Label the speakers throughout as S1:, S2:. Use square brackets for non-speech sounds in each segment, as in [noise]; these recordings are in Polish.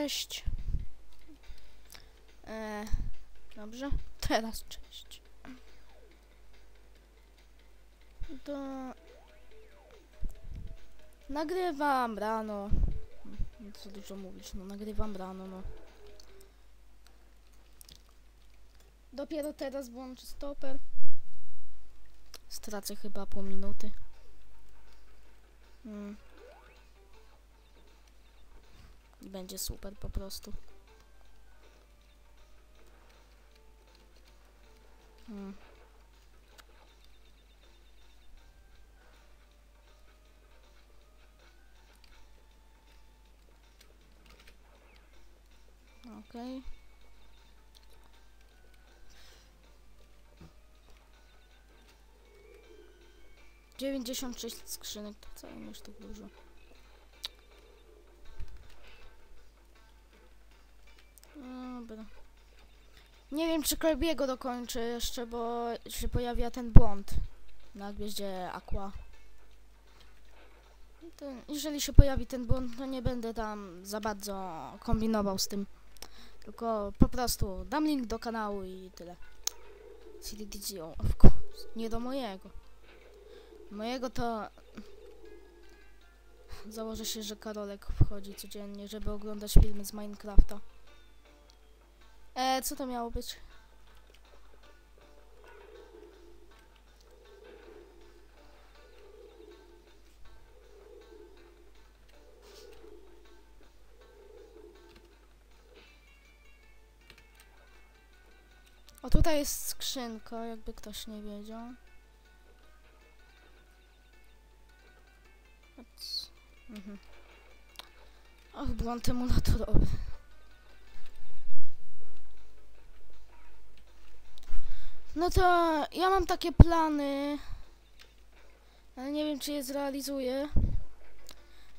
S1: Cześć. E, dobrze, teraz cześć. To... Nagrywam rano. Co dużo mówić, no nagrywam rano, no. Dopiero teraz włączę stoper. Stracę chyba pół minuty. Hmm. Będzie super po prostu. Hmm. Okej. Dziewięćdziesiąt sześć skrzynek, to nie jest tak dużo. Nie wiem, czy Kirby'ego dokończę jeszcze, bo się pojawia ten błąd na gwieździe Aqua. Jeżeli się pojawi ten błąd, to nie będę tam za bardzo kombinował z tym. Tylko po prostu dam link do kanału i tyle. CDDGO, of course. Nie do mojego. Mojego to... Założę się, że Karolek wchodzi codziennie, żeby oglądać filmy z Minecrafta. E, co to miało być? O, tutaj jest skrzynka, jakby ktoś nie wiedział. Mhm. Błąd emulatorowy. No to ja mam takie plany, ale nie wiem czy je zrealizuję.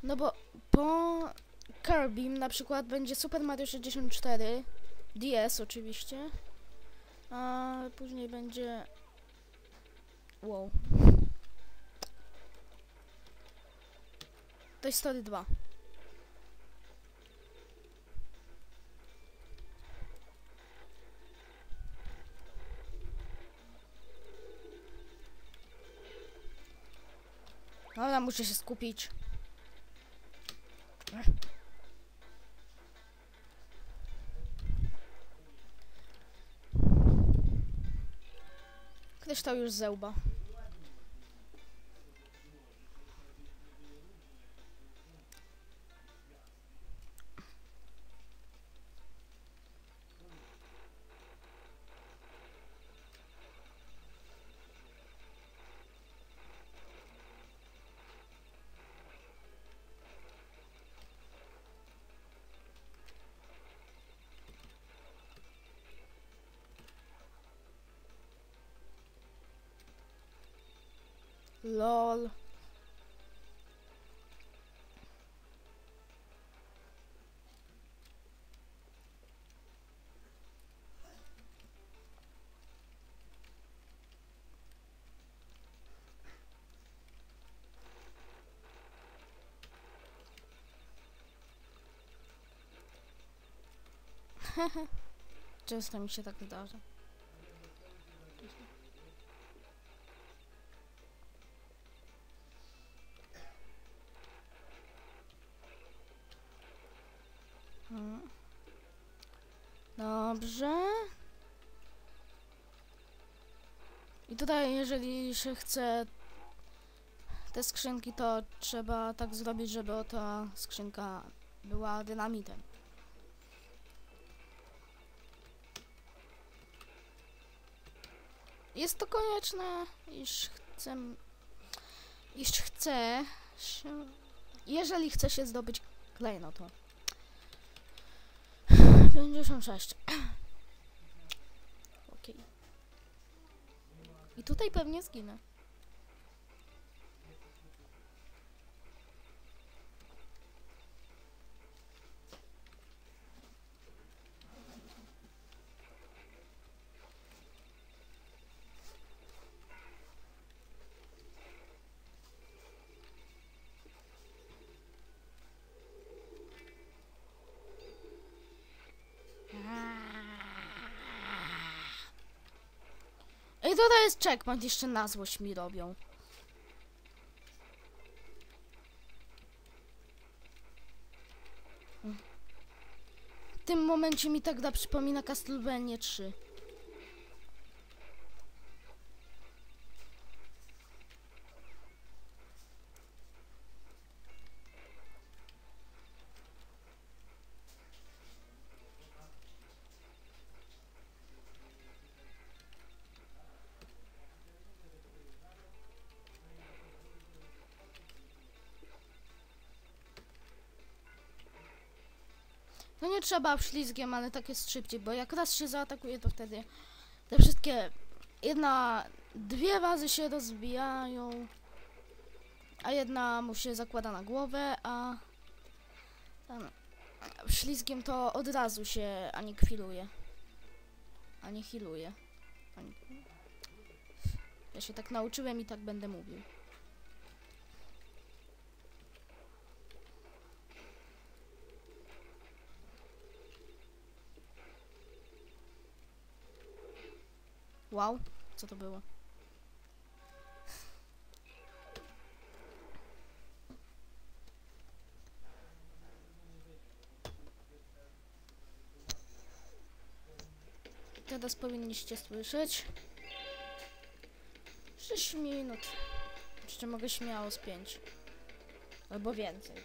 S1: No bo po Kirbym na przykład będzie Super Mario 64, DS oczywiście, a później będzie... Wow. Toy Story 2. Dobra, muszę się skupić. Kryształ już zełba. LOL. [laughs] Często mi się tak zdarza. Mm. Dobrze. I tutaj, jeżeli się chce te skrzynki, to trzeba tak zrobić, żeby ta skrzynka była dynamitem. Jest to konieczne, iż chcę, iż chcę się, jeżeli chce się zdobyć klej, no to 56. Okej. I tutaj pewnie zginę. To jest checkpoint, jeszcze na złość mi robią. W tym momencie mi tak da przypomina Castlevania 3. trzeba ślizgiem, ale tak jest szybciej, bo jak raz się zaatakuje, to wtedy te wszystkie jedna, dwie razy się rozbijają, a jedna mu się zakłada na głowę, a ten ślizgiem to od razu się anikwiluje. Anihiluje. Ani... Ja się tak nauczyłem i tak będę mówił. Wow, co to było? Teraz powinniście słyszeć. 6 minut. Jeszcze mogę śmiało z 5. Albo więcej.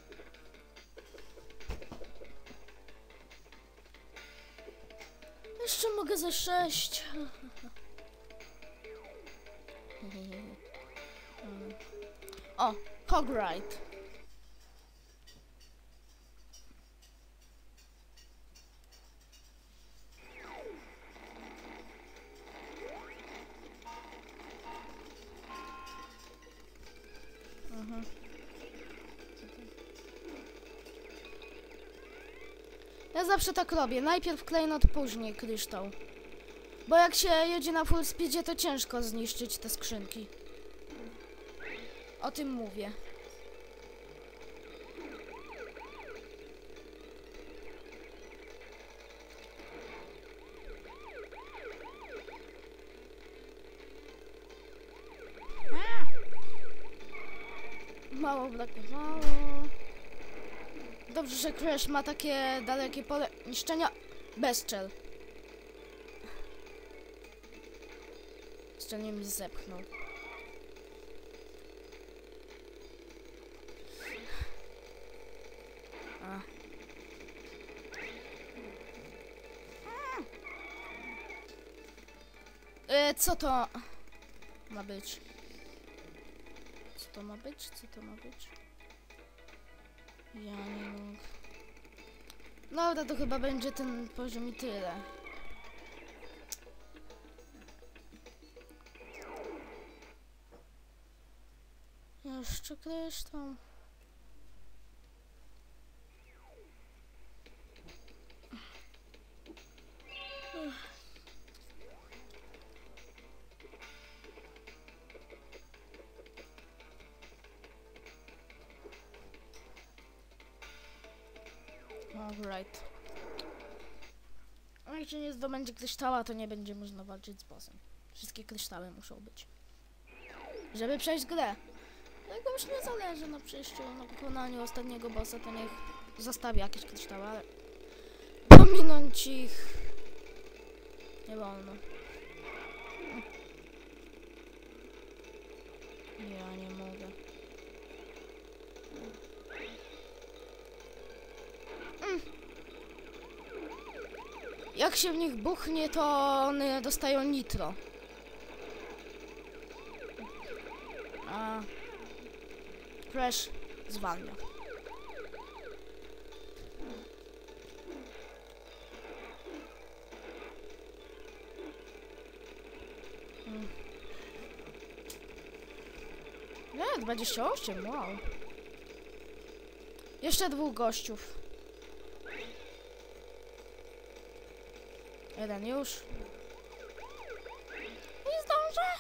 S1: Jeszcze mogę ze 6. [laughs] O, Hogride. Mhm. Ja zawsze tak robię. Najpierw klejnot, później kryształ. Bo jak się jedzie na full speedzie, to ciężko zniszczyć te skrzynki. O tym mówię. Mało brakowało. Dobrze, że Crash ma takie dalekie pole niszczenia. Bezczel. Nie mi zepchnął. A. E, co to ma być? Co to ma być? Co to ma być? Ja nie mogę. Dobra, to chyba będzie ten poziom i tyle. Kryształ. Alright. A się nie zdobędzie kryształa, to nie będzie można walczyć z bossem. Wszystkie kryształy muszą być. Żeby przejść grę. Tego już nie zależy na przejściu, na pokonaniu ostatniego bossa, to niech zostawi jakieś kryształy, ale pominąć ich nie wolno. Ja nie mogę. Jak się w nich buchnie, to one dostają nitro. A Crash zwalnia. Mm. Nie, 28, wow. Jeszcze dwóch gościów. Jeden już. Nie zdążę?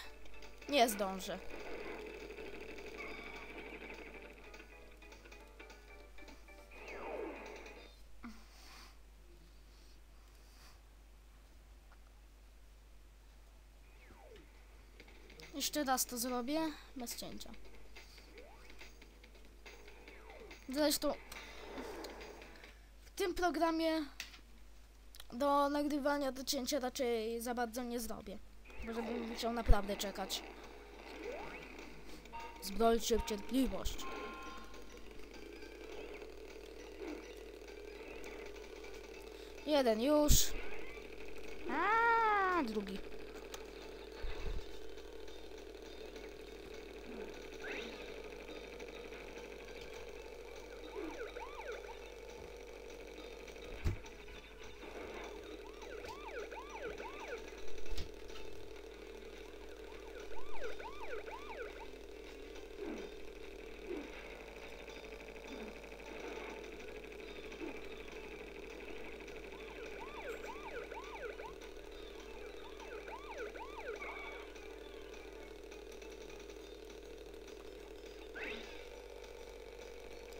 S1: Nie zdążę. Jeszcze raz to zrobię, bez cięcia. Zresztą w tym programie do nagrywania do cięcia raczej za bardzo nie zrobię. Bo żebym musiał naprawdę czekać. Zbrojcie w cierpliwość. Jeden już. A drugi.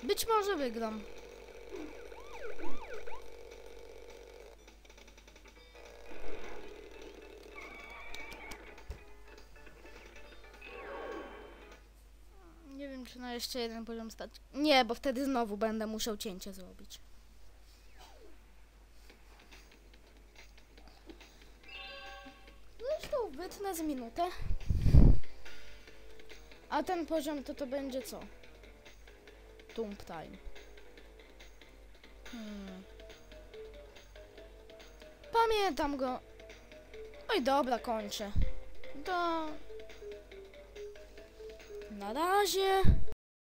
S1: Być może wygram. Nie wiem, czy na jeszcze jeden poziom stać. Nie, bo wtedy znowu będę musiał cięcie zrobić. Zresztą wytnę z minutę. A ten poziom to to będzie co? Tomb Time. Hmm. Pamiętam go. Oj, dobra, kończę. To... Na razie.